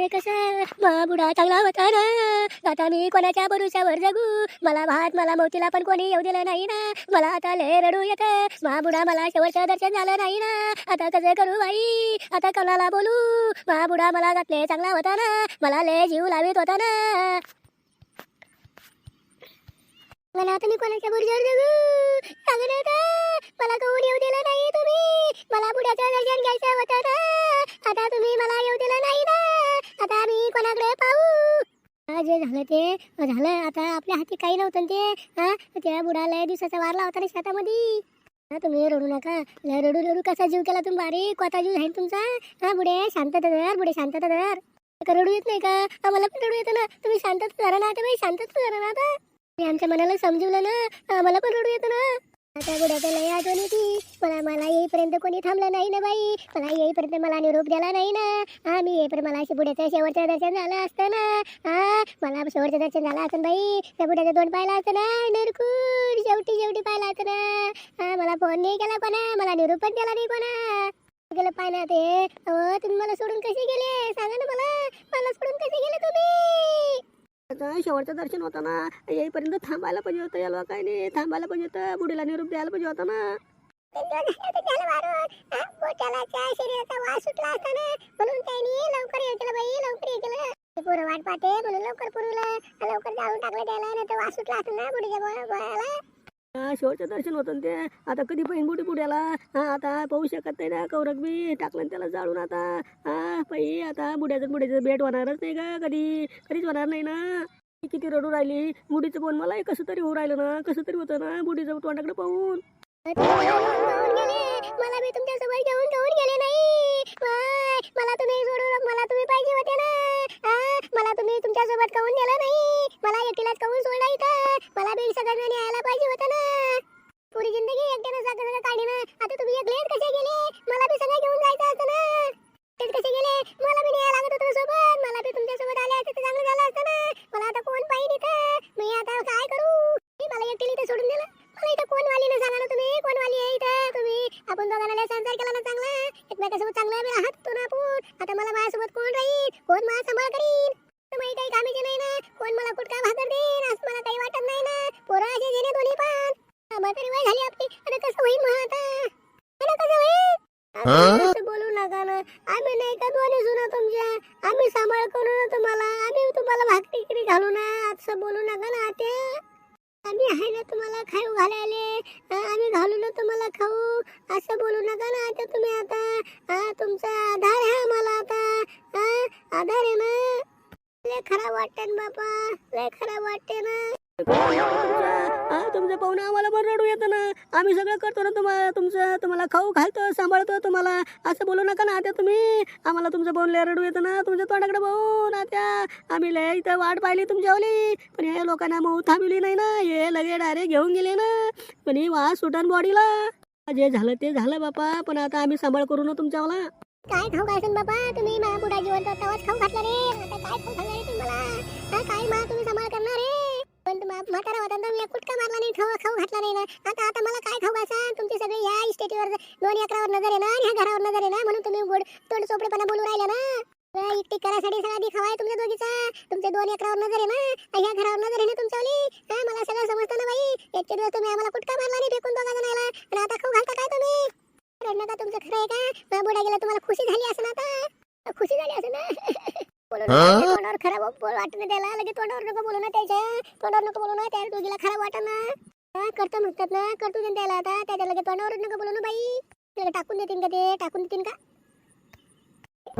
अरे मा बुडा चांगला होता ना. आता मी कोणाच्या भरुशावर जगू? मला भात मला मोतीला पण कोणी येऊ दिलं नाही ना. मला आता लय रडू येत. मा बुडा मला शेवटचं दर्शन झालं नाही ना. आता कसं करू बाई? आता कोणाला बोलू? मा बुडा मला घातले चांगला होता ना. मला लय जीव लावित होता ना. मला आता मी कोणाच्या भरोशावर जगू सांगत होता मला कोण येऊ दिलं नाही तुम्ही? मला बुड्याचं दर्शन घ्यायचं होतं ना. आता तुम्ही मला येऊ दिलं नाही ना. आता मी कोणाकडे पाहू? जे झालं ते झालं. आता आपल्या हाती काही नव्हतं ते. हा त्या बुडाला दिवसाचा वारला होता ना शेतामध्ये. हा तुम्ही रडू नका. रडू रडू कसा जीव केला तुम्ही बारीक? कोता जीव आहे तुमचा? हा बुडे शांतता धर बुडे शांतता धर. रडू येत नाही का? आम्हाला पण रडू येतं ना. तुम्ही शांतता धरा ना आता बाई शांतता धरा ना आता. मी आमच्या मनाला समजवलं ना आम्हाला पण रडू येतं ना. आता बुड्याचं लय आठवण होती मला मला येईपर्यंत कोणी थांबलं नाही ना बाई. मला येईपर्यंत मला निरोप दिला नाही ना. हा मी येईपर्यंत मला अशी बुड्याचं शेवटचं दर्शन झालं असतं ना. हा मला शेवटचं दर्शन झालं असतं बाई. त्या बुड्याचं तोंड पाहिलं असतं ना. नरकूर शेवटी शेवटी पाहिलं असतं ना. हा मला फोन नाही केला कोणा. मला निरोप पण दिला नाही कोणा. गेलं पाय ना ते अहो तुम्ही मला सोडून कसे गेले? सांगा ना मला. मला सोडून कसे गेले तुम्ही? आता शेवटचं दर्शन होतं ना येईपर्यंत थांबायला पाहिजे होतं या लोकांनी थांबायला पाहिजे होतं बुडीला निरूप द्यायला पाहिजे होता ना. पोरं वाट पाहते म्हणून लवकर पुरवलं. लवकर जाऊन टाकलं त्याला नाही तर वास सुटला असता ना बुडीच्या गोळ्याला. हा, शेवटचं दर्शन होतं ना ते. आता कधी पाहिजे बुडी बुड्याला हा आता पाहू शकत नाही ना कौरक बी टाकलं त्याला जाळून आता. हा पाई आता बुड्याचं बुड्याचं भेट होणारच नाही का कधी. कधीच होणार नाही ना. ती किती रडू राहिली. बुडीचं बोन मला कसं तरी होऊ राहिलं ना कसं तरी होतं ना बुडीचं तोंडाकडे पाहून. मला मी तुमच्यासोबत घेऊन घेऊन गेले नाही. मला तुम्ही सोडून मला तुम्ही पाहिजे होते ना. मला तुम्ही तुमच्यासोबत काऊन नेलं नाही. मला एकटीलाच काऊन सोडला इथं. मला बी सगळ्यांनी न्यायला पाहिजे होतं ना पुरी जिंदगी एकट्यानं सगळं सगळं काढली ना आता तुम्ही एकलेच कसे गेले मला बी सगळं घेऊन जायचं असतं ना एकटेच कसे गेले मला बी न्यायला लागत होतं सोबत मला बी तुमच्यासोबत आले असते तर चांगलं झालं असतं ना मला आता कोण पाहिजे इथं मी आता काय करू मी मला एकटीला इथं सोडून दिलं मला इथं कोण वाली ना सांगा ना तुम्ही कोण वाली आहे इथं तुम्ही आपण दोघांना लय संसार केला ना चांगला एकमेकासोबत चांगला बी राहत होतो ना आपण आता मला माझ्यासोबत कोण राहील कोण माझा सांभाळ करीन तुम्ही काही कामीचे नाही ना कोण मला कुठका भाकर देईन असं मला काही वाटत नाही ना पोरं असे जेणे दोन्ही पण म्हातारी वय झाली आपली आता कसं होईल मग आता आता कसं होईल आता असं बोलू नका ना आम्ही नाही का दोन्ही सुना तुमच्या आम्ही सांभाळ करू ना तुम्हाला. आम्ही तुम्हाला भाकरी घालू ना. असं बोलू नका ना आत्या. आम्ही आहे ना तुम्हाला खाऊ घालायले. आम्ही घालू ना तुम्हाला खाऊ. असं बोलू नका ना आता तुम्ही आता. तुमचा आधार आहे आम्हाला आता. आधार आहे ना. लय खराब वाटते ना बापा. लय खराब वाटते ना. तुमचं पाहुणं आम्हाला पण रडू येतं ना. आम्ही सगळं करतो ना तुम्हाला तुमचं तुम्हाला खाऊ घालतो सांभाळतो तुम्हाला असं बोलू नका ना आता तुम्ही. आम्हाला तुमचं पाहून लय रडू येतं ना तुमच्या तोंडाकडे पाहून आता आम्ही लय इथं वाट पाहिली तुमच्यावली पण हे लोकांना मऊ थांबली नाही ना हे लगे डायरेक्ट घेऊन गेले ना. पण ही वास सुटन बॉडीला. जे झालं ते झालं बापा पण आता आम्ही सांभाळ करू ना तुमच्यावाला काय खाऊ घालसून बाबा तुम्ही मा बुडा जिवंत तवाच खाऊ घातला रे. आता काय खाऊ घालणार रे तुम्हाला? काय मा तुम्ही सांभाळ करणार रे पण म्हातारा होता तर मी कुटका मारला नाही खाऊ खाऊ घातला नाही ना. आता आता मला काय खाऊ घासा? तुमचे सगळे या इस्टेटीवर दोन एकरावर नजर आहे ना आणि ह्या घरावर नजर आहे ना म्हणून तुम्ही गोड तोंड चोपडेपणा बोलू राहिला ना. सगळं इकटी करासाठी सगळा दिखावा आहे तुमच्या दोघीचा. तुमच्या दोन एकरावर नजर आहे ना ह्या घरावर नजर आहे ना तुमच्यावली हा मला सगळं समजतं ना बाई. इतके दिवस तुम्ही आम्हाला कुटका मारला नाही फेकून दोघा जणाला. आणि आता खाऊ घालता काय तुम्ही? रडणं का तुमचं खरं आहे का? मा बुडा गेला तुम्हाला खुशी झाली असं ना आता. खुशी झाली असं ना. तोंडावर खराब वाटत ना त्याला लगेच तोंडावर नको बोलू ना त्याच्या. तोंडावर नको बोलू ना त्या दोघीला खराब वाटत ना करतो म्हणतात ना करतो देईन त्याला आता. त्याच्या लगेच तोंडावरच नका बोलू ना बाई. त्याला टाकून देतील का ते? टाकून देतील का?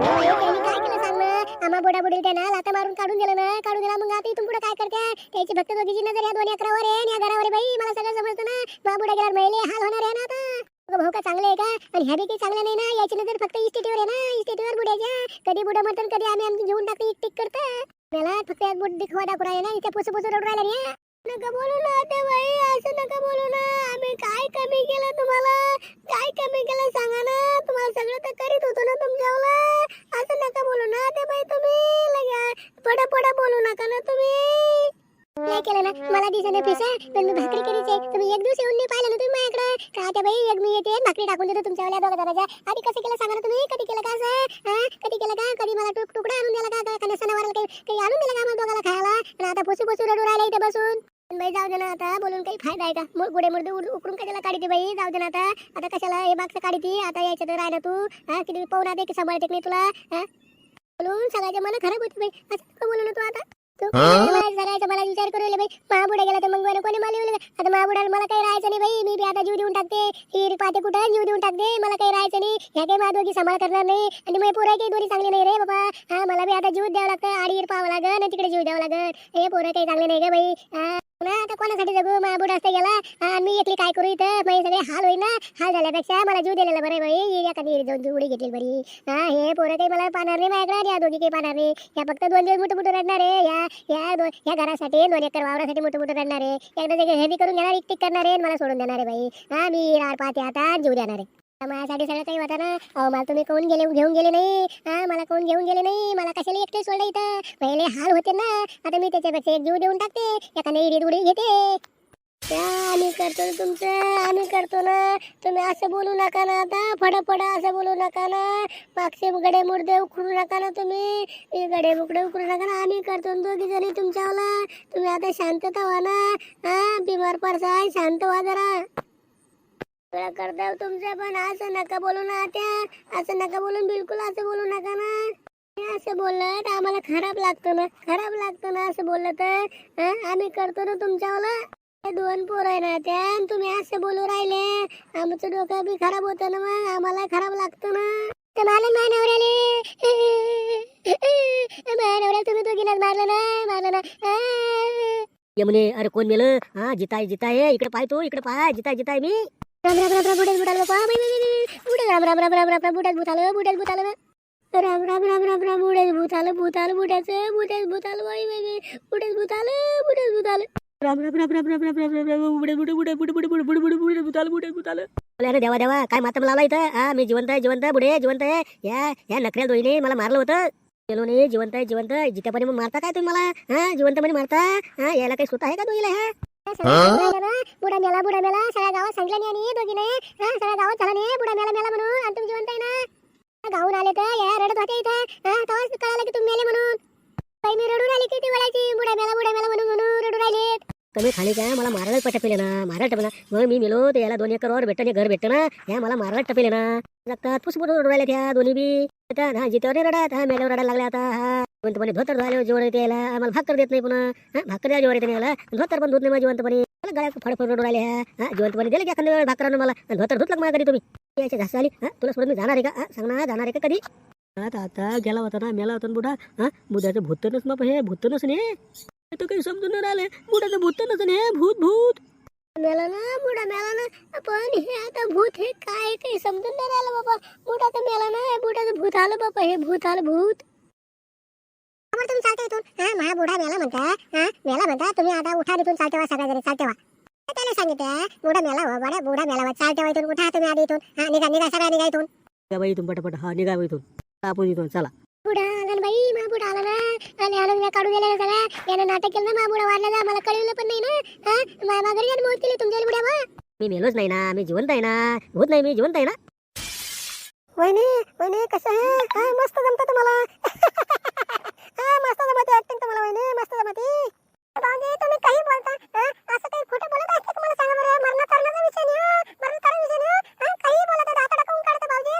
काय केलं सांग ना? आम्हा बुडा बुडील त्यानं लाता मारून काढून दिलं ना. काढून दिला मग आता इथून पुढे काय करते त्याची भक्त दोघीची नजर या दोन अकरावर आहे या घरावर बाई. मला सगळं समजतं ना. मा बुडा गेल्यावर महिले हाल होणार आहे ना आता. भाऊ का चांगलं आहे का? आणि ह्या बी काही चांगलं नाही ना? याची नजर फक्त इस्टेटीवर आहे ना? इस्टेटीवर बुड्याच्या कधी बुडा म्हणतात कधी आम्ही आमची घेऊन टाकतो एक टिक करतं. मला फक्त एक बुट दिखवा दाखवू आहे ना? इथे पुसू पुसू रडू राहिला रे. नका बोलू ना ते बाई असं नका बोलू ना. आम्ही काय कमी केलं तुम्हाला? काय कमी केलं सांगा ना? तुम्हाला सगळं तर करीत होतो ना तुमच्यावर असं नका बोलू ना ते बाई तुम्ही. लगे पडा पडा बोलू नका ना तुम्ही. नाही केलं ना? मला दिसत नाही पैसा पण मी भाकरी करीच आहे. तुम्ही एक दिवस येऊन नाही पाहिलं ना तुम्ही माझ्याकडे? का त्या बाई एक मी येते भाकरी टाकून देतो तुमच्यावाल्या दोघा दादाच्या आधी कसं केलं सांगा ना तुम्ही? कधी केलं का असं? कधी केलं का? कधी मला तुक- तुकडा आणून दिला का? एखाद्या सणावाराला काही काही आणून दिलं का मला दोघाला खायला? पण आता पोसू पोसू रडू राहिला इथे बसून. बाई जाऊ दे ना आता बोलून काही फायदा आहे का? मग गुडे मुर्दे उकडून कशाला काढते बाई? जाऊ दे ना आता. आता कशाला हे मागचं काढते? आता यायचं तर राहिला तू. हा? किती पाहुणा दे की सांभाळते की नाही तुला? हा? बोलून सगळ्याचे मन खराब होते बाई. असं बोलू ना तू आता? तू सगळ्याचा मला विचार करू बाई. महाबुडा गेला तर मग कोणी मला आता महाबुडाला मला काही राहायचं नाही बाई. मी आता जीव देऊन टाकते. ही पाहते कुठं? जीव देऊन टाकते. मला काही राहायचं नाही. ह्या काही माझ्या दोघी सांभाळ करणार नाही. आणि मग पोरं काही दोन्ही चांगली नाही रे बाबा. हा मला बी आता जीव द्यावं लागतं. आडीर पाहावं आणि तिकडे जीव द्यावं लागन. हे पोरं काही चांगले नाही ग बाई. ना आता कोणासाठी जगू? महाबुडा असता गेला. आणि मी एकली काय करू इथं? माझे सगळे हाल होईल ना हाल झाल्यापेक्षा मला जीव दिलेला बरं आहे बाई. एखादी दोन उडी घेतील बरी. हा हे पोरं काही मला पाहणार नाही माझ्याकडे. या दोघी काही पाहणार नाही. या फक्त दोन दिवस मोठं मोठं रडणार आहे. या या दोन या घरासाठी दोन एकर वावरासाठी मोठं मोठं रडणार आहे. एकदा ते हेवी करून घेणार इकटिक करणार आहे. मला सोडून देणार आहे बाई. हा मी रार पाहते आता जीव देणार आहे. माझ्यासाठी सगळं काही होता ना. अहो मला तुम्ही कोण गेले घेऊन गेले नाही? हा मला कोण घेऊन गेले नाही? मला कशाला एकटे सोडलं इथं? पहिले हाल होते ना. आता मी त्याच्यापेक्षा एक जीव देऊन टाकते. एखादी इडीत उडी घेते. आम्ही करतो ना तुमचं. आम्ही करतो ना. तुम्ही असं बोलू नका ना आता. फडफड असं बोलू नका ना. मागचे गडे मुडदे उखडू नका ना तुम्ही. गडे मुकडे उखडू नका ना. आम्ही करतो ना दोघी जणी तुमच्यावाला. तुम्ही आता शांतता व्हा ना. हा बिमार पडसाय. शांत व्हा जरा. सगळं करताव तुमचं पण. असं नका बोलू ना त्या असं नका बोलून बिलकुल असं बोलू नका ना. असं बोललं तर आम्हाला खराब लागतं ना. खराब लागतं ना असं बोललं तर. आम्ही करतो ना तुमच्यावाला. दोन पोर आहे ना त्या तुम्ही असं बोलू राहिले. आमचं डोकं बी खराब होतं ना मग. आम्हाला खराब लागतं ना. तुम्हाला मला मानवऱ्याले. मानवऱ्या तुम्ही दोघीलाच मारलं ना. मारलं ना. म्हणे अरे कोण मेलं? हा जिताय जिताय. इकडे पाहतो तू इकडे पाहा. जिताय जिताय मी. राम राम राम राम बुडेल बुडाल बापा बाई, बाई, बाई, बुडेल राम राम राम राम राम राम बुडेल भूताल बुडेल भूताल राम राम राम राम राम बुडेल भूताल भूताल बुड्याचं बुडेल भूताल बाई बाई बाई बुडेल भूताल बुडेल भूताल राम राम राम राम राम राम राम राम राम बुडे बुडे बुडे बुडे बुडे बुडे बुडे बुडे बुडे बुताल बुडे बुताल अरे देवा देवा काय मातम लावला इथं हा मी जिवंत आहे जिवंत बुडे जिवंत आहे या या नकऱ्या दोईने मला मारलं होतं गेलो नाही जिवंत आहे जिवंत आहे जित्यापणे मग मारता काय तुम्ही मला हा जिवंतपणे मारता हा याला काही स्वतः आहे का दोईला हा बुडा मेला बुडा मेला सगळ्या गावात सांगितलं नाही आणि दोघीने हा सगळ्या गावात झाला नाही. बुडा मेला मेला म्हणून आणि तुम्ही जिवंत आहे ना गाऊन आले तर या रडत होते इथं हा तेव्हाच कळालं की तुम्ही मेले म्हणून बाई मी रडून आली किती वेळाची बुडा मेला बुडा मेला म्हणून म्हणून रडून राहिले कमी खाली काय मला मारायला टपेले ना मारायला टपला मग मी मेलो तर याला दोन एकर वर भेटतं आणि घर भेटतं ना. या मला मारायला टपेले ना. लागतात पुसपुट रडू राहिले त्या दोन्ही बी. हा जित्यावर नाही रडत हा मेल्यावर रडायला लागल्या आता. हा. जिवंतपणे धोतर धुवायला जेवण येते याला आम्हाला भाकर देत नाही पुन्हा. हा भाकर द्या जेवण येते नाही याला. धोतर पण धुत नाही मग जिवंतपणे मला गळ्या फडफड रडू राहिले हा जिवंतपणे दिले की एखाद्या वेळ भाकरानं मला. धोतर धुतलं का माझ्या कधी तुम्ही? याच्या घास आली. हा तुला सोडून मी जाणार आहे का? हा सांग ना जाणार आहे का कधी? आता आता गेला होता ना मेला होता ना बुडा हा बुधाचं भूतनच मग हे भूतनच नाही तर काही समजून नाही राहिले. बुडाचं भूतनच नाही हे भूत भूत. मेला ना बुढा मेला ना पण हे आता भूत हे काय काही समजून नाही राहिलं बाबा. बुडा मेला ना हे बुडाचं भूत आलं बाबा हे भूत आलं भूत. तुम्ही चालते इथून. हा माझा बुडा मेला म्हणता हा मेला म्हणता तुम्ही आता उठा इथून चालते वा सगळ्या जरी चालते वा. त्याला सांगितलं बुडा मेला हो बडा बुडा मेला वा चालते वा इथून उठा तुम्ही आधी इथून. हा निघा निघा सगळ्या निघा इथून. निघा बाई इथून पटापट हा निघा बाई इथून. आपण इथून चला. बुडा आला ना बाई बुडा आला ना. आणि काढून गेले सगळ्या यानं नाटक केलं ना बुडा वाढला ना मला कळलं पण नाही ना. हा मा मा घरी जाऊन मौत केली तुमच्या बुड्या वा मी मेलोच नाही ना मी जिवंत आहे ना. भूत नाही मी जिवंत आहे ना. वहिनी वहिनी कसं आहे? हा मस्त जमतं तुम्हाला. काय मस्त जमते ऍक्टिंग तुम्हाला वहिनी मस्त जमते भाऊजी तुम्ही काही बोलता असं काही खोटं बोलत असते तुम्हाला सांगा बरं? मरण करण्याचा विषय नाही मरण करण्याचा विषय नाही काही बोलत दाता टाकून काढतं भाऊजी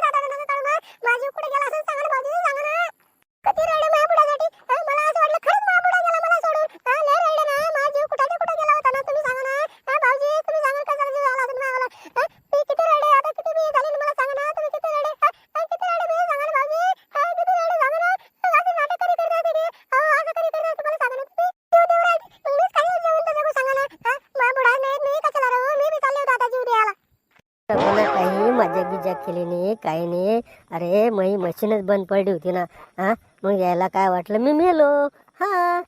काही नाही. अरे मई मशीनच बंद पडली होती ना. हा? मग यायला काय वाटलं? मी मेलो. हा.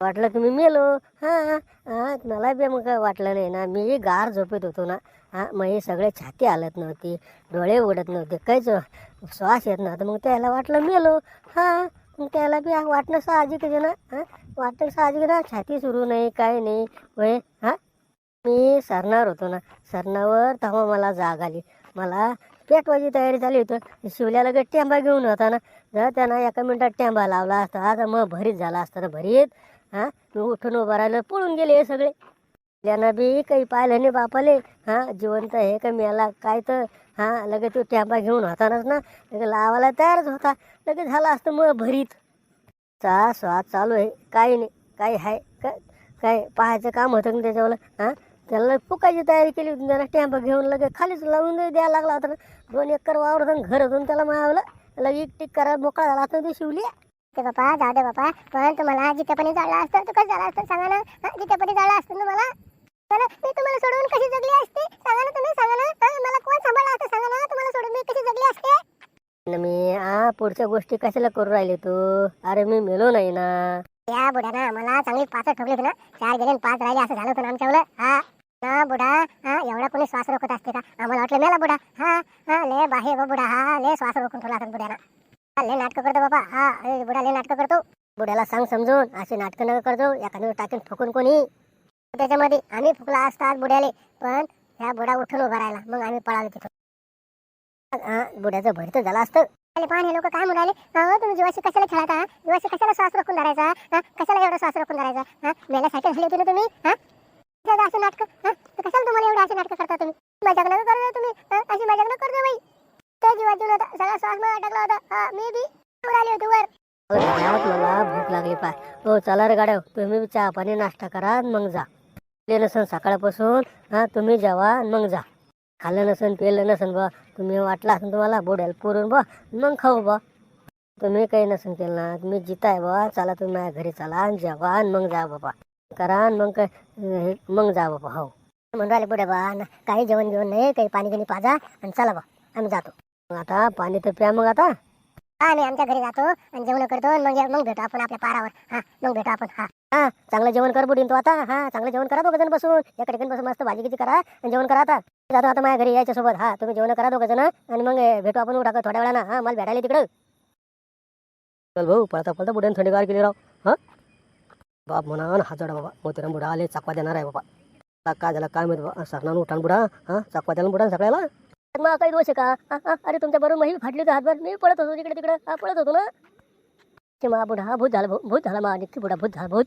वाटलं की मी मेलो. हा हा. मला बी मग काय वाटलं नाही ना. मी गार झोपेत होतो ना. हा मग सगळे छाती हालत नव्हती. डोळे उडत नव्हते. काहीच श्वास येत नव्हता. मग त्याला वाटलं मेलो. हा. मग त्याला बी वाटणं साहजिक आहे ना. हा? वाटणं साहजिक ना. छाती सुरू नाही काही नाही. वय हा? मी सरणार होतो ना. सरणावर तेव्हा मला जाग आली. मला पेटवायची तयारी झाली होती. शिवल्याला गट टेंबा घेऊन होता ना. जर त्यानं एका मिनिटात टेंबा लावला असता. तर मग भरीत झाला असता तर भरीत. हां? मी उठून उभं राहिलं पळून गेले हे सगळे. त्यांना बी काही पाहिलं नाही बापाले. हां? जिवंत हे का मेला? काय तर. हां? लगेच तो टेंबा घेऊन होतानाच ना. लगेच लावायला तयारच होता. लगेच झाला असतं मग भरीत. चा स्वाद चालू आहे. काही नाही. काही आहे का काय पाहायचं काम होतं ना त्याच्यावर? हां? त्याला फुकायची तयारी केली होती त्याला टॅम्प घेऊन लगेच खालीच लावून द्यायला लागला होता. ना. दोन एकर वावर होतं घर होतं त्याला मावलं लगे एक टिक करा मोकळा झाला असता ते शिवली. ते बापा जाऊ दे बापा. पण तुम्हाला जिथेपणी जाळलं असतं तर कसं झालं असतं सांगा ना. हा, जिथेपणी जाळलं असतं ना मला तर मी तुम्हाला सोडून कशी जगली असते? सांगा ना तुम्ही सांगा ना. मला कोण सांभाळलं असतं? सांगा ना तुम्हाला सोडून मी कशी जगली असते? मी आ पुढच्या गोष्टी कशाला करू राहिले तू? अरे मी मेलो नाही ना. या बुड्यानं मला चांगली पाच ठोकली होती ना. चार गेले पाच राहिले असं झालं होतं आमच्यावर हा. ना बुडा हा? एवढा कोणी श्वास रोखत असते का? आम्हाला वाटलं मेला बुडा हा हा ले बाहे बा बुडा हा ले श्वास रोखून ठेवला असं बुड्याला ले नाटकं करतो बाबा. हा ए, बुडा ले नाटकं करतो. बुड्याला सांग समजून असे नाटकं नका करतो. एखाद्या टाकून ठोकून कोणी. त्याच्यामध्ये आम्ही फुकला असतात बुड्याले पण ह्या बुडा उठून उभा राहिला. मग आम्ही पळालो तिथं हा बुड्याचं तर झालं असतं. पाहणे हे लोक काय म्हणाले? तुम्ही जीवाशी कशाला खेळता? जीवाशी कशाला श्वास रोखून धरायचा? हा? कशाला एवढा श्वास रोखून धरायचा? हा सायकल झाली होती ना तुम्ही? हा? कशाला असं नाटक हा? तर कशाला तुम्हाला एवढं असे नाटक करता तुम्ही? मजाक नका करू तुम्ही अशी मजाक नका करतो बाई. ते जीवा जीवन होता सगळा श्वास मला अटकला होता. हा मी बी वर आली होती वर. मला भूक लागली पाय हो चला रे गाड्या तुम्ही चहा पाणी नाश्ता करा मग जा. ते नसन सकाळपासून हा तुम्ही जेवा मग जा. खाल्लं नसन पेलं नसन बा तुम्ही वाटलं असन तुम्हाला बोड्याला पुरून बा मग खाऊ बा तुम्ही काही नसन केलं ना तुम्ही जिताय बा चला तुम्ही माझ्या घरी चला आणि जेवा आणि मग जा बाबा. करा आणि मग काय मग जा बाबा हो. म्हणून राहिले पुढे बा ना काही जेवण घेऊन नाही काही पाणी गिणी पाजा आणि चला बा आम्ही जातो. मग आता पाणी तर प्या मग आता. हा आम्ही आमच्या घरी जातो आणि जेवण करतो आणि मग मग भेटू आपण आपल्या पारावर. हा मग भेटू आपण हा. हा चांगलं जेवण कर बुडीन तू आता. हा चांगलं जेवण करा दोघं जण बसून. एका ठिकाणी बसून मस्त भाजी किती करा आणि जेवण करा आता. जातो आता माझ्या घरी यायच्या सोबत. हा तुम्ही जेवण करा दोघं जण आणि मग भेटू आपण उठा थोड्या वेळानं. हा मला भेटायला तिकडं. चल भाऊ पळता पळता बुड्यानं थंडीगार केली राव. हा? बाप म्हणा हात जाडा बाबा मोतीराम बुडा आले चाकवा देणार आहे बाबा. आता काय झालं काय माहिती बा सरणार उठान बुडा हा चाकवा द्याला बुडा सगळ्याला. मग काही दोष आहे का? हा, हा, अरे तुमच्या बरोबर मी फाटली होती हातभर मी पळत होतो तिकडे तिकडे हा पळत होतो ना. ते मा बुढा हा भूत झाला भूत झाला मा नित्य बुढा भूत झाला भूत.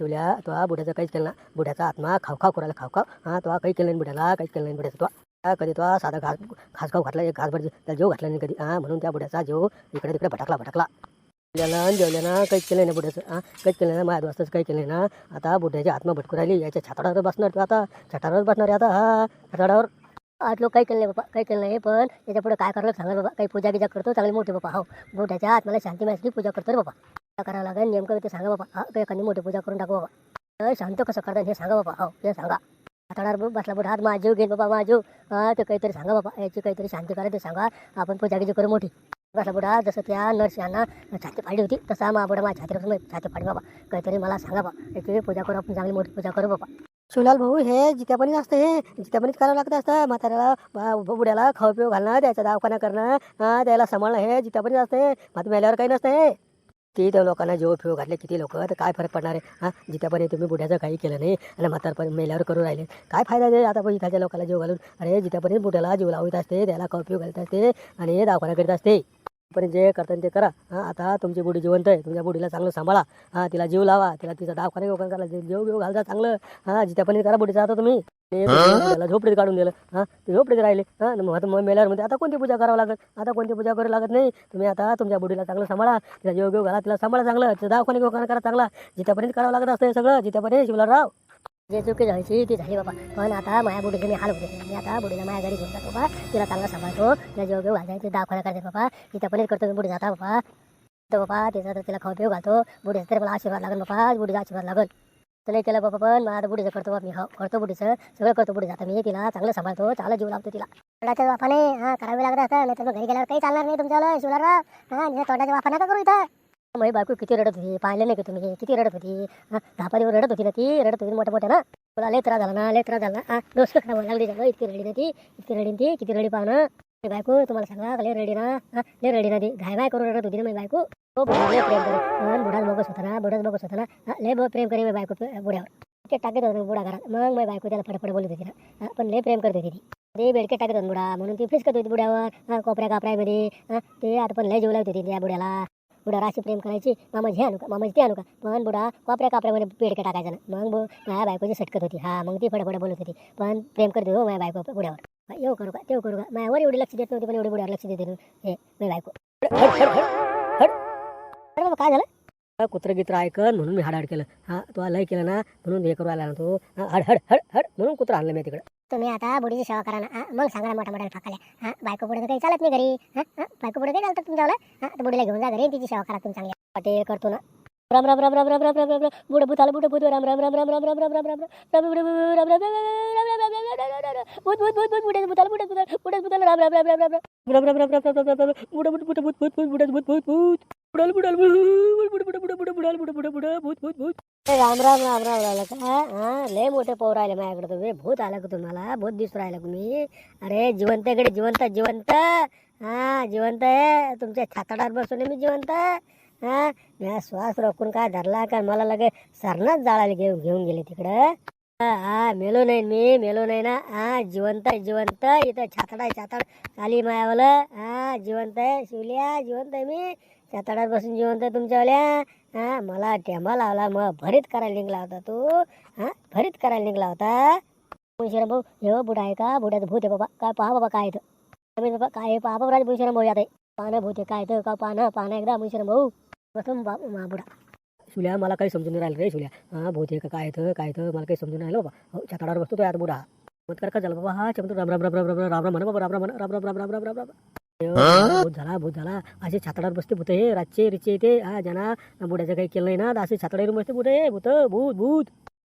तुला तो हा काहीच केलं ना बुढ्याचा आत्मा खाव करायला खाव हा तो हा काही केलं नाही बुढ्याला काहीच केलं नाही बुढ्याचा तो हा, कधी तो हा साधा घास घास खाऊ घातला एक घासभर त्याला जीव घातला नाही कधी हा म्हणून त्या बुढ्याचा जेव इकडे तिकडे भटकला भटकला. जेवल्याला आणि ना काहीच केलं नाही बुड्याचं हा काहीच केलं नाही माझ्या दोस्ताचं काही केलं ना. आता बुड्याची आत्मा भटकू राहिली याच्या छाताडावर बसणार तू आता. छाताडावर बसणार आहे आता हा. छाताडावर. आज लोक काही केलं नाही बाबा काही केलं नाही पण याच्यापुढे काय करायला सांगा बाबा. काही पूजा गिजा करतो चांगली मोठी बाबा हो. बुड्याच्या आत्म्याला शांती मिळाली पूजा करतो रे बाबा. काय करावं लागेल नेमकं ते सांगा बाबा. हा काही एखादी मोठी पूजा करून टाकू बाबा. शांत कसं करतात हे सांगा बाबा हो हे सांगा. हाताडावर बसला बुडा हात माझीव घेईन बाबा माझीव. हा ते काहीतरी सांगा बाबा याची काहीतरी शांती करा ते सांगा. आपण पूजा गिजा करू मोठी. बसला बुडा जसं त्या नरसिंहांना छाती पाडली होती तसा मा बुडा माझ्या छातीपासून छाती फाडी बाबा. काहीतरी मला सांगा बाबा याची पूजा करू आपण चांगली मोठी पूजा करू बाबा. शिवलाल भाऊ हे जित्यापणीच असतं हे. जित्यापणीच करावं लागतं असतं. म्हाताऱ्याला बा- बुड्याला खाऊ पिऊ घालणं त्याचा दवाखाना करणं त्याला सांभाळणं हे जित्यापणीच असते मात्र मेल्यावर काही नसतं हे. किती त्या लोकांना जेव फिव घातले किती लोक तर काय फरक पडणार आहे? हा? जिथेपर्यंत तुम्ही बुढ्याचं काही केलं नाही आणि म्हातारपर्यंत मेल्यावर करून राहिले. काय फायदा आहे आता पण इथाच्या लोकांना जीव घालून? अरे जिथेपर्यंत बुढ्याला जीव लावत असते त्याला खाऊ घालत असते आणि हे करीत असते. पण जे करतात ते करा. हा आता तुमची बुढी जिवंत आहे तुमच्या बुढीला चांगलं सांभाळा. हां तिला जीव लावा तिला तिचा दवाखाना करा जीव घेऊ घालता चांगलं. हा जिथेपर्यंत करा बुढीचा आता तुम्ही. त्याला झोपडीत काढून दिलं. हा ते झोपडीत राहिले. हा मग आता मग मेल्यावर म्हणजे आता कोणती पूजा करावं लागत आता कोणती पूजा करावं लागत नाही? तुम्ही आता तुमच्या बुडीला चांगलं सांभाळा. तिला जीव घेऊ घाला तिला सांभाळा चांगलं. तिचा दवाखाना वगैरे करा चांगला. जित्यापर्यंत करावं लागत असतं सगळं जित्यापर्यंत शिवलाराव जे चुकी झाली ती झाली बाबा. पण आता माझ्या बुडीचे मी हाल होते. मी आता बुडीला माझ्या घरी घेऊन जातो बाबा. तिला चांगला सांभाळतो. तिला जेव्हा घेऊ घालायचं दवाखाना करते बाबा. पनीर करतो मी बुडी जाता बाबा. तर बाबा तिचा तर तिला खाऊ पिऊ घालतो. बुडीचा तरी मला आशीर्वाद लागेल बाबा. बुडीचा आशीर्वाद लागेल. तर केलं बाबा पण मला आता बुडीचं करतो बाबा मी हो करतो बुडीचं सगळं करतो बुडी आता मी तिला चांगलं सांभाळतो चांगला जीव लागतो तिला. तोंडाच्या वाफाने हा करावे लागत असतं नाही तर घरी गेल्यावर काही चालणार नाही तुमच्याला शिवलाराव हा निरा तोंडाच्या वाफा नका करू इथं. माझी बायको किती रडत होती पाहिले नाही का तुम्ही किती रडत होती? धापारीवर रडत होती ना ती? रडत होती मोठ्या मोठ्या ना? तुला लय त्रास झाला ना लय त्रास झाला ना? डोस खराब लागली इतकी रडी ना ती इतकी रडी ती किती रडी पाहणं. बायको तुम्हाला सांगा लय रेडी ना हा लय रडी ना ती. घाय बाय करून रडत होती ना बायको. हो प्रेम करे पण बुडाच बघत होता ना बुडाच बघत होता ना. लय बहुत प्रेम करे मी बायको बुड्यावर ते टाकत होतं बुडा घरात. मग मी बायको त्याला फडफड बोलत होती ना. पण लय प्रेम करत होती ती. ते बेडके टाकत होता बुडा म्हणून ती फिसकत होती बुड्यावर कोपऱ्या कापऱ्यामध्ये. हा, ते आता पण लय जीव लावत होती त्या बुड्याला बुडा राशी प्रेम करायची मामाजी हे आणू का मामाजी ते आणू का. पण बुडा कोपऱ्या कापऱ्यामध्ये बेडके टाकायचा ना मग माझ्या बायकोची सटकत होती. हा मग ती फडफड बोलत होती. पण प्रेम करते हो माझ्या बायको बुड्यावर हा, येऊ करू का? तेव करू का? माझ्यावर एवढी लक्ष देत नव्हती पण एवढी बुड्यावर लक्ष देते हे माझी बायको. अरे बाबा काय झालं? कुत्र गित्र ऐकन म्हणून मी हाड केलं. हा तू लय केलं ना म्हणून हे करू आला ना तू. हड हड हड हड म्हणून कुत्र आणलं मी तिकडे. तुम्ही आता बुडीची सेवा करा ना. मग सांगा ना मोठ्या मोठ्या फाकाल्या. हा बायको पुढे काही चालत नाही घरी. हा बायको पुढे काही चालतं तुमच्यावाला हा तर बुडीला घेऊन जा घरी तिची सेवा करा तुम्ही चांगली. वाटे करतो ना. राम राम राम राम राम राम राम राम राम बुड भूत आलं बुड भूत राम राम राम राम राम राम राम राम राम राम राम बुड राम राम राम भूत भूत भूत भूत बुडे भूत आलं बुडे भूत बुडे भूत आलं राम राम राम राम राम राम राम राम राम राम राम राम बुड बुड बुड भूत भूत भूत बुड भूत भूत बुड बुडाल बुडाल बुड बुड बुड बुड बुड बुडाल बुड बुड बुड भूत भूत भूत राम राम राम राम राहिलं का हा लय मोठे पोर आले माझ्याकडे तुम्ही भूत आलं का तुम्हाला भूत दिसू राहिलं तुम्ही अरे जिवंत इकडे जिवंत जिवंत हा जिवंत आहे तुमच्या छाताडावर बसून मी जिवंत हा? मी श्वास रोखून काय धरला का मला लगे सरनाच जाळायला घेऊन घेऊन गेले तिकडं. हा, मेलो नाही मी मेलो नाही ना. हा जिवंत आहे जिवंत. इथं छातड आहे छातड. खाली मायावालं. हा जिवंत आहे. शिवल्या जिवंत आहे मी. छातडात बसून जिवंत आहे तुमच्यावाल्या. हा मला टेंबा लावला. मग भरीत करायला निघला होता तू. हा भरीत करायला निघला होता. मुंशीराम भाऊ हे हो, बुडा आहे का? बुड्याचं भूत आहे बाबा. काय पहा बाबा काय येतं बाबा काय पहा बाबा राज मुंशीराम भाऊ यात आहे. पानं भूत आहे काय येतं का पानं? पानं एकदा मुंशीराम भाऊ. प्रथम बा मा बुडा शुल्या मला काही समजून नाही राहिलं रे शुल्या हा भूत का काय येतं काय येतं मला काही समजून नाही राहिलं बाबा छाताडावर बसतो तो यात बुडा मत कर का झालं बाबा हा चमतो राम राम राम राम राम राम राम राम म्हणा बाबा राम राम राम राम राम राम राम राम राम राम भूत झाला भूत झाला असे छाताडावर बसते भूत हे रातचे रिचे येते हा जना बुड्याचं काही केलं नाही ना असे छाताडावर बसते भूत हे भूत भूत भूत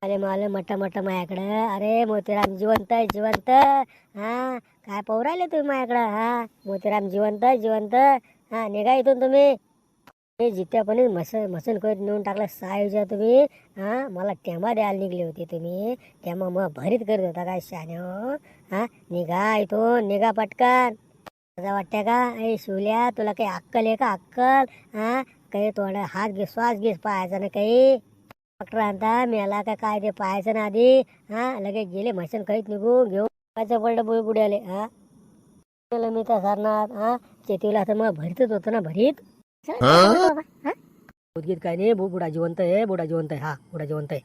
अरे मला मट्टा मट्टा मायाकडं अरे मोतीराम जिवंत आहे, जिवंत हा काय पाहू राहिले तुम्ही माझ्याकडं हा मोतीराम जिवंत आहे, जिवंत हा निघा इथून तुम्ही हे जित्यापणे मस मसन करत नेऊन टाकलं साईच्या तुम्ही. हा मला टेमा द्यायला निघले होते तुम्ही. टेमा मग भरीत करत होता काय शाने हा? निघा इथून निघा पटकन. असं वाटतं का? ए शिवल्या तुला काही अक्कल आहे का? अक्कल हा? काही तोंड हात घे श्वास घे पाहायचा ना काही. डॉक्टर आणता मेला का काय ते पाहायचं ना आधी. हा लगेच गेले म्हशन काहीच निघू घेऊन पडलं बोल बुड्याले हा. मी तर सरणार हा. शेतीला तर मग भरीतच होतं ना भरीत. भूतगीत काय नाही भू बुडा जिवंत आहे बुडा जिवंत आहे. हा बुडा जिवंत आहे.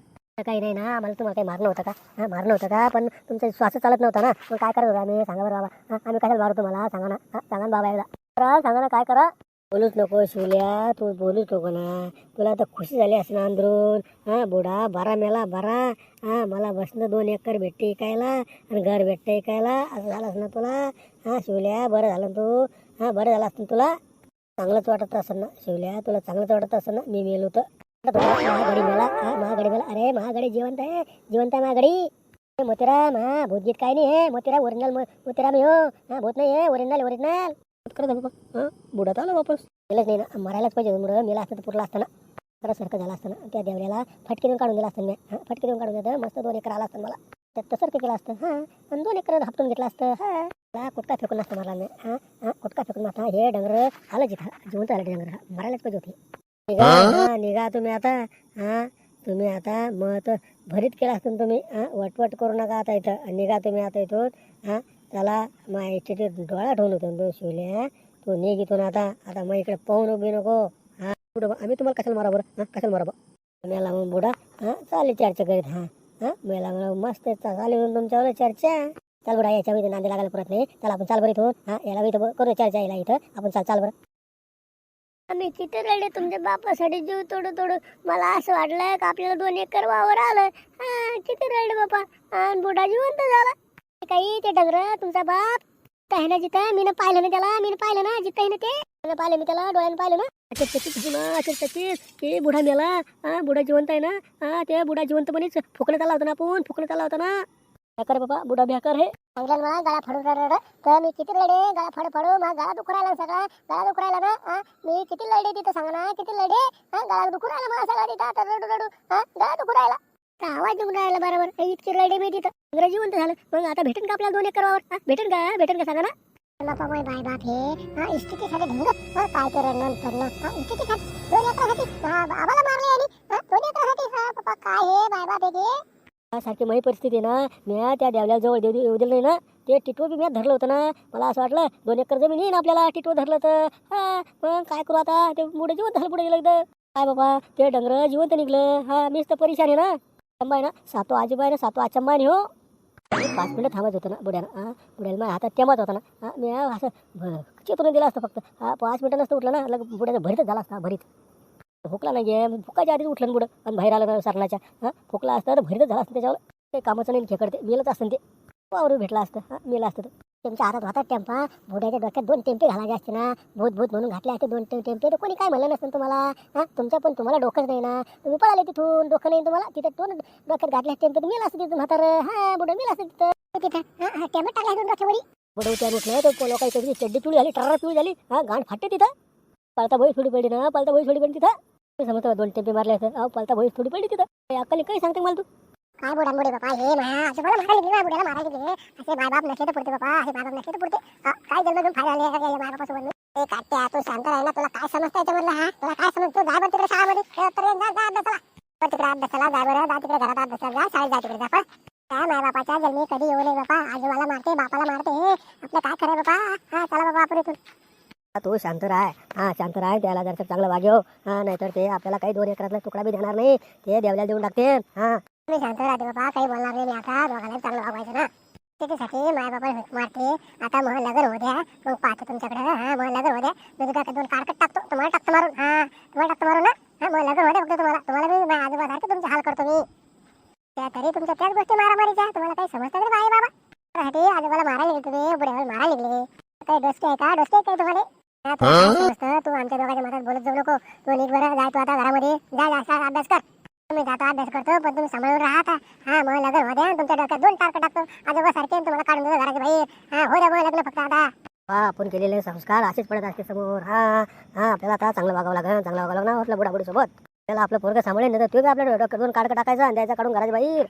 काही नाही ना आम्हाला तुम्हाला काही मारलं होतं का? हा मारलं होतं का? पण तुमचा श्वास चालत नव्हता ना? मग काय करत होता आम्ही? सांगा बरं बाबा. हा, आम्ही कशाला मारू तुम्हाला? सांगा ना. हा, सांगा ना बाबा एकदा. करा सांगा ना काय करा. बोलूच नको शिवल्या. तू बोलूच नको ना. तुला तर खुशी झाली असं ना अंदरून. हा बुडा बारा मेला बारा. हा मला बसणं दोन एकर भेटते इकायला आणि घर भेटतं इकायला. असं झालं असं ना तुला? हा शिवल्या बरं झालं ना तू? हा बरं झालं असतं ना तुला? चांगलंच वाटत असेल ना शिवल्या तुला चांगलंच वाटत असेल ना? मी मेलो तर. महागडी मला हा महागडी मला. अरे महागडी जिवंत आहे जिवंत आहे महागडी. मोतीराम हा भूतगीत काय नाही हे. मोतीराम ओरिजिनल मोतीराम आहे हो हा भूत नाही आहे ओरिजिनल ओरिजिनल करत आहे बाबा हा बुडात आला वापस. गेलंच नाही ना. मरायलाच पाहिजे मुलं. मेला असतं तर पुरला असताना खरं सारखं झालं असतं ना. त्या देवऱ्याला फटके देऊन काढून दिला असतं मी. हा फटके देऊन काढून देतो मस्त दोन एकर आला असतं मला. त्यात सारखं केलं असतं. हा आणि दोन एकर हपटून घेतलं असतं. हा मला कुटका फेकून नसतं मला मी. हा हा कुटका फेकून नसता हे डंगर आलं जिथं जिवंत आलं डंगर. हा मरायलाच पाहिजे होती. निघा हा? निघा तुम्ही आता. हा तुम्ही आता मत भरीत केला असतं तुम्ही. हा वटवट करू नका आता इथं. निघा तुम्ही आता इथून. हा त्याला माझ्या इथे डोळा ठेवून होतो ना तो शिवल्या तू निघ इथून आता. आता मग इकडे पाहून उभी नको. हा आम्ही तुम्हाला कशाला मारा बरं? हा कशाला मारा बा मेला मग बुडा. हा चालेल चर्चा करीत हा. हा? मेला मला मस्त चालू येऊन तुमच्यावर चर्चा. चाल बुडा याच्या इथे नांदे लागायला परत नाही. त्याला आपण चाल बरं इथून हा याला इथं करू चर्चा याला इथं. आपण चाल चाल बरं आम्ही किती राहिले तुमच्या बापासाठी जीव तोडू तोडू. मला असं वाटलं का आपल्याला दोन एकर वावर आलं हा किती राहिले बापा. आणि बुडा जिवंत झाला. काही ते डगर तुमचा बाप. आहे ना जिथं? मी पाहिलं ना त्याला मी पाहिलं ना जिथं आहे ना ते? पाहिलं मी त्याला डोळ्यानं पाहिलं ना? अच्छा ते मेला हा बुढा जिवंत आहे ना? हा ते बुढा जिवंतपणेच फुकण्यात आला होता ना आपण फुकण्यात आला होता ना? भ्याकर बाबा बुढा भ्याकर हे सांगितलं मला गळा फाडून रड. तर मी किती लढे गळा फाडू फाडू मग गळा दुखू राहिला सगळा. गळा दुखू राहिला ना? मी किती लढे तिथं सांगा ना? किती लढे हा गळा दुखू राहिला मला सगळा तिथं? आता रडू रडू. हा गळा दुखू राहिला. आवाज दुखू राहिला बरोबर? इतकी लढे मी तिथं. इंग्रजी जिवंत झालं. मग आता भेटेन का आपल्याला दोन एकर वावर? भेटेन का? भेटेन का सांगा ना? बापा माय बाय बाप हे हा इष्टिकीसाठी ढंग. हा काय ते रडणं करणं हा इष्टिकीसाठी दोन एकरासाठी. हा आम्हाला मारले आणि हा दोन एकरासाठी. हा बापा काय हे? बाय बाप हे ते सारखी माझी परिस्थिती ना. मी त्या देवल्या जवळ देऊ येऊ दिलं नाही ना ते टिटो बी मी धरलं होतं ना. मला असं वाटलं दोन एकर जमीन येईन आपल्याला टिटो धरलं तर. हा पण काय करू आता? ते पुढे जिवंत झालं पुढे गेलं काय बाबा ते डंगर जिवंत निघलं. हा मीच तर परेशान आहे ना. अचंबा आहे ना सातो आजोबा आहे ना सातो आचंबा आहे हो पाच मिनिटं थांबत होतं ना बुड्यानं. हा बुड्याला माझ्या हातात तेमत होता ना. हा मी असं भ- चेतून दिलं असतं फक्त. हा पाच मिनिटं नसतं उठलं ना लग बुड्याचं भरीतच झाला असता भरीत. फुकला नाही गे फुकायच्या आधीच उठलं ना बुडं आणि बाहेर आलं सरणाच्या हा फुकला असतं तर भरीतच झाला असतं त्याच्यावर. काही कामाचं नाही खेकडते मेलच असतं ते. वावरून भेटला असतं हा मेलं असतं तुमच्या हातात होता टेम्पा. भुड्याच्या डोक्यात दोन टेम्पे घालायचे असते ना. भूत भूत म्हणून घातले असते दोन टेम्पे. तर कोणी काय म्हणलं नसतं तुम्हाला? हा? तुमच्या पण तुम्हाला डोकंच नाही ना. तुम्ही पळाले तिथून. डोकं नाही तुम्हाला? तिथे दोन डोक्यात घातले टेम्पे. तर मेला असतं तिथून म्हातार. हा बुडं मेला असतं तिथं. तिथं हा हा टेम्पे टाकला दोन डोक्यावरी. बुडवत्या उठलं तर पोलो त्याची चड्डी पिळी झाली टर्रा पिळी झाली हा गांड फाटते तिथं. पळता भोई थोडी पडली ना. पळता भोई थोडी पडली तिथं. समजतो दोन टेम्पे मारले असं अहो पळता भोई थोडी पडली तिथं. अक्कली काही सांगते मला तू? काय बुडा बुडे बापा हे माझ्या मला मारायला गेली माझ्या बुड्याला मारायला गेले. असे बायबाप नसले तर पुरते बाबा असे बायबाप नसले तर पुरते काय जन्म घेऊन फायदा आले का ए काट्या तू शांत राहिला तुला काय समजतं याच्यामधलं हा? तुला काय समजतो? जा बरं तिकडे शाळेमध्ये. ए, तर जा जा अभ्यासाला. बरं तिकडे अभ्यासाला जा बरं जा तिकडे घरात अभ्यासाला जा शाळेत जा तिकडे जा पण काय माय बापाच्या जन्मी कधी येऊ नये बापा आजोबाला मारते बापाला मारते आपलं काय खरं बापा? हा चला बाबा आपण इथून. तू शांत राह. हा शांत राह. त्याला जर चांगलं वागव हा नाहीतर ते आपल्याला काही दोन एकरातला तुकडा बी देणार नाही. ते देवल्या देऊन टाकते हा. मी शांत राहते बाबा काही बोलणार नाही मी आता दोघांना चांगलं वागवायचं ना. त्याच्यासाठी माय बाबा मारते आता मग लग्न होऊ द्या. मग पाहतो तुमच्याकडे. हा मग लग्न होऊ द्या. मी तुझ्या दोन कारकट टाकतो? तुम्हाला टाकतो मारून. हा तुम्हाला टाकतो मारून ना? हा मग लग्न होऊ द्या फक्त तुम्हाला. तुम्हाला मी माझ्या आजोबा सारखे तुमचे हाल करतो मी. त्या तरी तुमच्या त्याच गोष्टी मारामारीच्या. तुम्हाला काही समजतं का बाई बाबा? त्यासाठी आजोबाला मारायला गेले तुम्ही. बुड्यावर मारायला गेले काही डोसके आहे का? डोसके आहे काय तुम्हाला? तू आमच्या दोघांच्या मतात बोलत जाऊ नको. तू नीट बरं जाय तू आता घरामध्ये. जा अभ्यास कर. तुम्ही जातो अभ्यास करतो पण तुम्ही सांभाळून राहता. हा मग लग्न होते तुमच्या डोक्यात. दोन टारक टाकतो. आजोबा सारखे तुम्हाला काढून देतो घराचे भाई हा हो द्या मग लग्न फक्त आता. हा आपण केलेले संस्कार असेच पडत असते समोर. हा हा आपल्याला आता चांगलं वागावं लागेल चांगलं वागावं लागणार आपल्या बुडाबुडी सोबत त्याला आपलं पोरगं सांभाळेल नाही तर तू आपल्या डोक्यात दोन काढ टाकायचा आणि द्यायचा काढून घराच्या बाहेर.